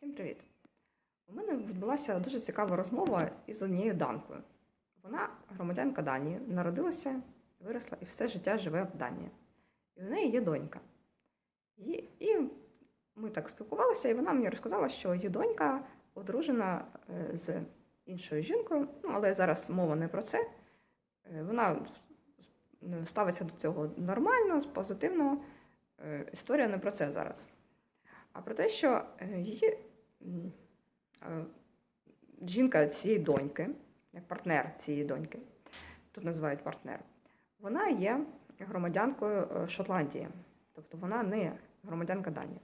Всім привіт! У мене відбулася дуже цікава розмова із однією данкою. Вона громадянка Данії, народилася, виросла і все життя живе в Данії. І в неї є донька. І, і ми так спілкувалися, і вона мені розказала, що її донька одружена е, з іншою жінкою, ну, але зараз мова не про це. Е, Вона ставиться до цього нормально, позитивно. Е, Історія не про це зараз. А про те, що її жінка цієї доньки, як партнер цієї доньки, тут називають партнер, вона є громадянкою е, Шотландії, тобто вона не громадянка Данії.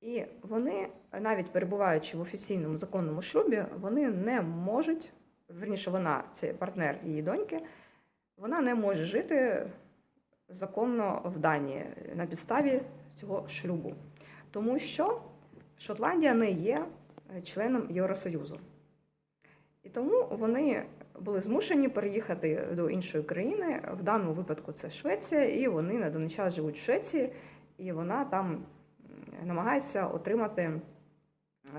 І вони, навіть перебуваючи в офіційному законному шлюбі, вони не можуть, верніше, вона, це партнер її доньки, вона не може жити законно в Данії на підставі цього шлюбу. Тому що Шотландія не є е, членом Євросоюзу. І тому вони були змушені переїхати до іншої країни. В даному випадку це Швеція, і вони на даний час живуть в Швеції, і вона там намагається отримати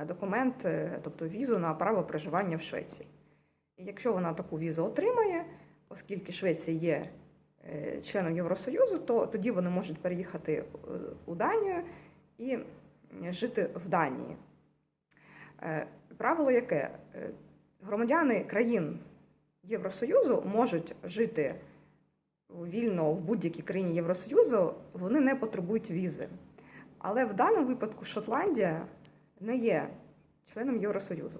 е, документ, е, тобто візу на право проживання в Швеції. І якщо вона таку візу отримає, оскільки Швеція є членом Євросоюзу, то тоді вони можуть переїхати у Данію і жити в Данії. Е, Правило яке? Е, Громадяни країн Євросоюзу можуть жити вільно в будь-якій країні Євросоюзу, вони не потребують візи. Але в даному випадку Шотландія не є членом Євросоюзу.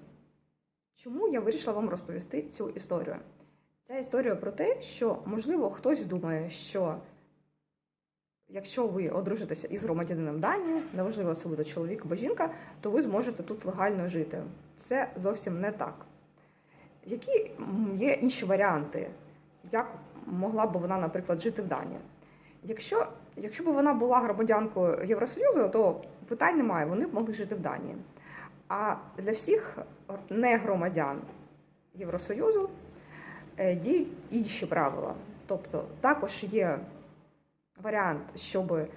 Чому я вирішила вам розповісти цю історію? Ця історія про те, що, можливо, хтось думає, що якщо ви одружитеся із громадянином Данії, неважливо, це буде чоловік або жінка, то ви зможете тут легально жити. Це зовсім не так. Які є інші варіанти, як могла б вона, наприклад, жити в Данії? Якщо, якщо б вона була громадянкою Євросоюзу, то питань немає, вони б могли жити в Данії. А для всіх не громадян Євросоюзу е, діють інші правила. Тобто також є варіант, щоб е,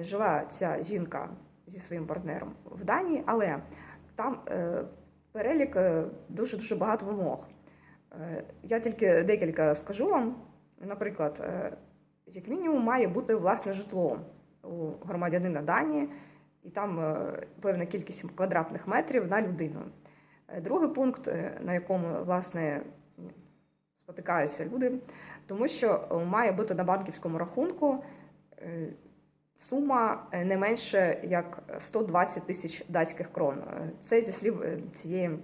жила ця жінка зі своїм партнером в Данії, але там е, перелік е, дуже дуже багато вимог. Е, Я тільки декілька скажу вам. Наприклад, як мінімум має бути власне житло у громадянина Данії, і там певна кількість квадратних метрів на людину. Другий пункт, на якому власне спотикаються люди, тому що е, має бути на банківському рахунку е, сума е, не менше як 120 тисяч датських крон. Це зі слів цієї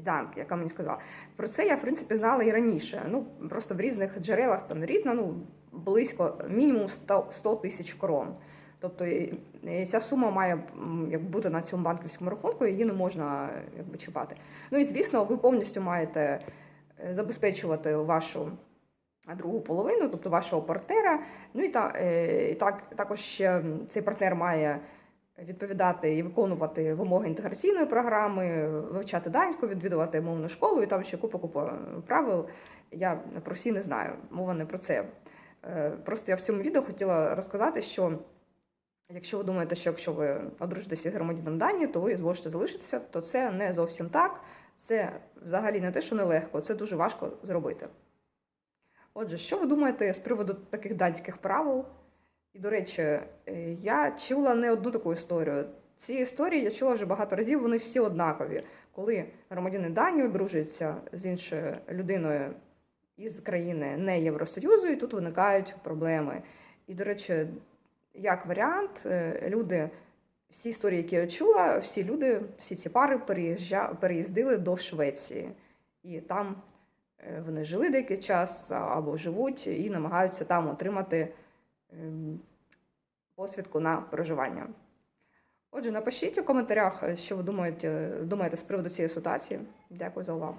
данки, яка мені сказала. Про це я, в принципі, знала і раніше. Ну, просто в різних джерелах там різно, ну, близько мінімум 100 100 тисяч крон. Тобто ця сума має як бути на цьому банківському рахунку, її не можна якби, чіпати. Ну і звісно, ви повністю маєте забезпечувати вашу другу половину, тобто вашого партнера. Ну і, та, е, і так, також цей партнер має відповідати і виконувати вимоги інтеграційної програми, вивчати данську, відвідувати мовну школу, і там ще купа купа правил. Я про всі не знаю, мова не про це. Е, Просто я в цьому відео хотіла розказати, що якщо ви думаєте, що якщо ви одружитеся з громадянином Данії, то ви зможете залишитися, то це не зовсім так. Це взагалі не те, що нелегко, це дуже важко зробити. Отже, що ви думаєте з приводу таких данських правил? І, до речі, е, я чула не одну таку історію. Ці історії я чула вже багато разів, вони всі однакові. Коли громадянин Данії одружуються з іншою людиною із країни не Євросоюзу, і тут виникають проблеми. І, до речі, як варіант, е, люди, всі історії, які я чула, всі люди, всі ці пари переїздили до Швеції. І там е, вони жили деякий час або живуть і намагаються там отримати ем, посвідку на проживання. Отже, напишіть у коментарях, е, що ви думаєте, думаєте з приводу цієї ситуації. Дякую за увагу.